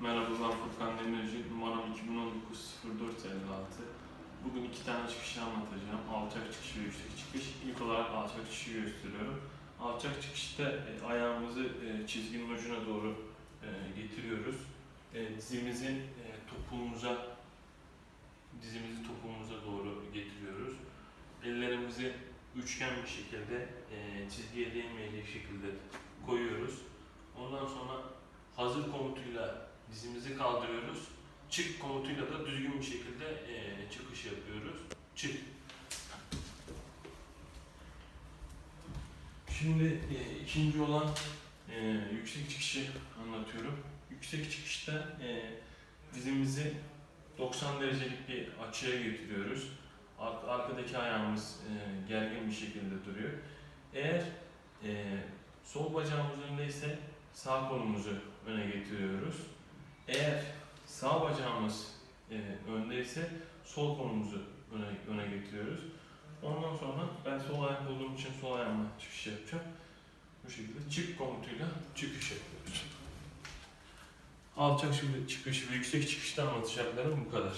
Merhaba ben Furkan Demirci, numaram 2019-0456. Bugün iki tane çıkışı anlatacağım. Alçak çıkış ve yüksek çıkış. İlk olarak alçak çıkışı gösteriyorum. Alçak çıkışta e, ayağımızı e, çizginin ucuna doğru e, getiriyoruz. Dizimizin topuğumuza dizimizi topuğumuza doğru getiriyoruz. Ellerimizi üçgen bir şekilde çizgiye değmeyecek şekilde koyuyoruz. Ondan sonra hazır komutuyla dizimizi kaldırıyoruz. Çık komutuyla da düzgün bir şekilde e, çıkış yapıyoruz. Çık. Şimdi e, ikinci olan e, yüksek çıkışı anlatıyorum. Yüksek çıkışta e, dizimizi 90 derecelik bir açıya getiriyoruz. Ar- Arkadaki ayağımız e, gergin bir şekilde duruyor. Eğer e, sol bacağımız öndeyse sağ kolumuzu öne getiriyoruz. Bacağımız e, öndeyse sol kolumuzu öne, öne getiriyoruz. Ondan sonra ben sol ayak olduğum için sol ayağımla çıkış yapacağım. Bu şekilde çık komutuyla çıkış yapıyoruz. Alçak şimdi çıkış ve yüksek çıkışta anlatacaklarım bu kadar.